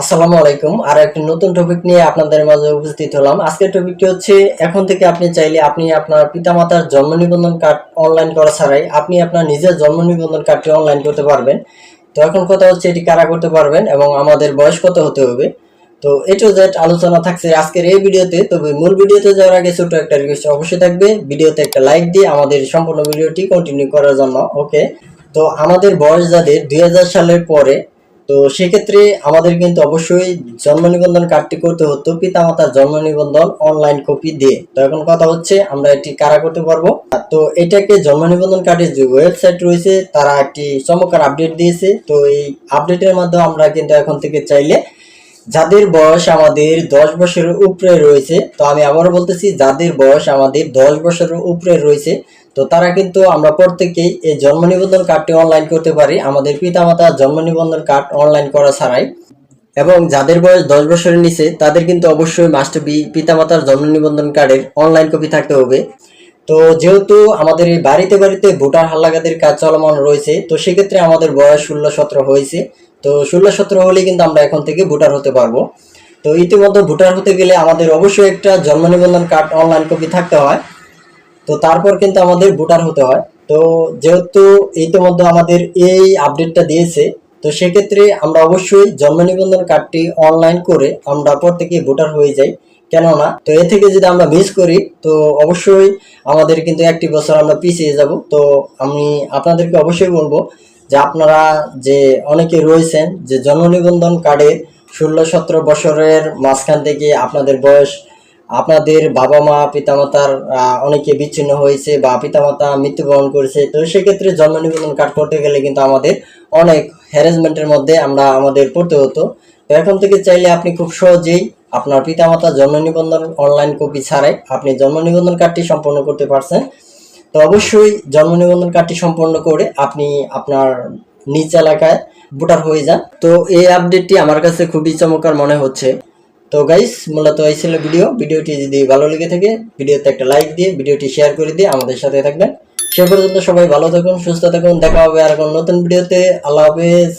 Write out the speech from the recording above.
আসসালামু আলাইকুম। আর একটি নতুন টপিক নিয়ে আপনাদের মাঝে উপস্থিত হলাম। আজকের টপিকটি হচ্ছে, এখন থেকে আপনি চাইলে আপনি আপনার পিতামাতার জন্ম নিবন্ধন কার্ড অনলাইন করা ছাড়াই আপনি আপনার নিজের জন্ম নিবন্ধন কার্ডটি অনলাইন করতে পারবেন। তো এখন কথা হচ্ছে, এটি কারা করতে পারবেন এবং আমাদের বয়স কত হতে হবে? তো এ টু জেড আলোচনা থাকছে আজকের এই ভিডিওতে। তবে মূল ভিডিওতে যাওয়ার আগে ছোট একটা রিকোয়েস্ট অবশ্যই থাকবে। ভিডিওতে একটা লাইক দিয়ে আমাদের সম্পূর্ণ ভিডিওটি কন্টিনিউ করার জন্য ওকে তো আমাদের বয়স যাদের দুই হাজার সালের পরে তো সেক্ষেত্রে আমাদের কিন্তু অবশ্যই জন্ম নিবন্ধন কার্ডটি করতে হতো, পিতামাতার জন্ম নিবন্ধন অনলাইন কপি দিয়ে। তো এখন কথা হচ্ছে, আমরা এটি কারা করতে পারব? তো এটাকে জন্ম নিবন্ধন কার্ডের যে ওয়েবসাইট রয়েছে, তারা একটি চমৎকার আপডেট দিয়েছে। তো এই আপডেটের মাধ্যমে আমরা কিন্তু এখন থেকে চাইলে যাদের বয়স আমাদের দশ বছরের উপরে রয়েছে, তো আমি আবারও বলতেছি, যাদের বয়স আমাদের দশ বছরের উপরে রয়েছে তো তারা কিন্তু আমরা প্রত্যেকেই এই জন্ম নিবন্ধন কার্ডটি অনলাইন করতে পারি। আমাদের পিতামাতা জন্ম নিবন্ধন কার্ড অনলাইন করা ছাড়াই। এবং যাদের বয়স দশ বছরের নিচে, তাদের কিন্তু অবশ্যই মাস্টার বি পিতামাতার জন্ম নিবন্ধন কার্ডের অনলাইন কপি থাকতে হবে। তো যেহেতু আমাদের এই বাড়িতে বাড়িতে ভোটার হাল্লাগাদের কাজ চলমান রয়েছে, তো সেক্ষেত্রে আমাদের বয়স ষোলো সতেরো হয়েছে। তো ষোলো সতেরো হলে কিন্তু আমরা এখন থেকে ভোটার হতে পারব। তো ইতিমধ্যে ভোটার হতে গেলে আমাদের অবশ্যই একটা জন্ম নিবন্ধন কার্ড অনলাইন কপি থাকতে হয়। তো তারপর কিন্তু আমাদের ভোটার হতে হয়। তো যেহেতু ইতিমধ্যে আমাদের এই আপডেটটা দিয়েছে, তো সেক্ষেত্রে আমরা অবশ্যই জন্ম নিবন্ধন কার্ডটি অনলাইন করে আমরা প্রত্যেকেই ভোটার হয়ে যাই। কেননা, তো এ থেকে যদি আমরা মিস করি, তো অবশ্যই আমাদের কিন্তু একটি বছর আমরা পিছিয়ে যাব। তো আমি আপনাদেরকে অবশ্যই বলব যে আপনারা যে অনেকে রয়েছেন, যে জন্ম নিবন্ধন কার্ডে ষোলো সতেরো বছরের মাঝখান থেকে আপনাদের বয়স আপনাদের বাবা মা পিতামাতার অনেকে বিচ্ছিন্ন হয়েছে বা পিতামাতা মৃত্যুবরণ করেছে। তো সেক্ষেত্রে জন্ম নিবন্ধন কার্ড করতে গেলে কিন্তু আমাদের অনেক হ্যারাসমেন্টের মধ্যে আমরা আমাদের পড়তে হতো। তো এখন থেকে চাইলে আপনি খুব সহজেই আপনার পিতামাতা জন্ম নিবন্ধন অনলাইন কপি ছাড়াই আপনি জন্ম নিবন্ধন কার্ডটি সম্পন্ন করতে পারছেন। তো অবশ্যই জন্ম নিবন্ধন কার্ডটি সম্পন্ন করে আপনি আপনার নিজ এলাকায় ভোটার হয়ে যান। তো এই আপডেটটি আমার কাছে খুবই চমৎকার মনে হচ্ছে। তো গাইস মূলত এই ছিল ভিডিও ভিডিওটি যদি ভালো লেগে থাকে, ভিডিওতে একটা লাইক দিয়ে, ভিডিওটি শেয়ার করে দিয়ে আমাদের সাথে থাকবেন। সে পর্যন্ত সবাই ভালো থাকুন, সুস্থ থাকুন। দেখা হবে আর কোন নতুন ভিডিওতে আল্লাহ হাফেজ।